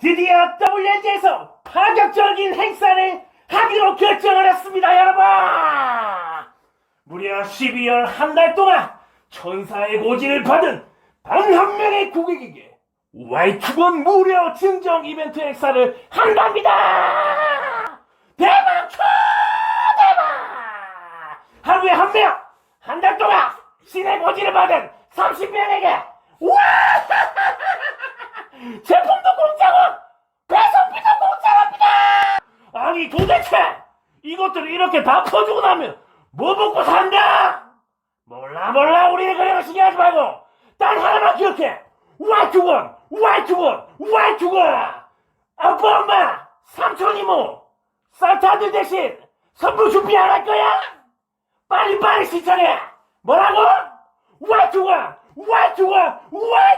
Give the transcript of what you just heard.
드디어 WNG에서 파격적인 행사를 하기로 결정을 했습니다, 여러분! 무려 12월 한 달 동안 천사의 고지를 받은 단 한 명의 고객에게 Y2번 무료 증정 이벤트 행사를 한답니다! 대박! 초대박! 하루에 한 명! 한 달 동안 신의 고지를 받은 30명에게 와! 제품도 아니 도대체 이것들을 이렇게 다 퍼주고 나면 뭐 먹고 산다? 몰라 몰라 우리는 그런 거 신경하지 말고 단 하나만 기억해 Y2원 Y2원 Y2원 아빠 엄마 삼촌 이모 산타들 대신 선물 준비 안 할 거야? 빨리빨리 신청해 뭐라고? Y2원 Y2원 Y2원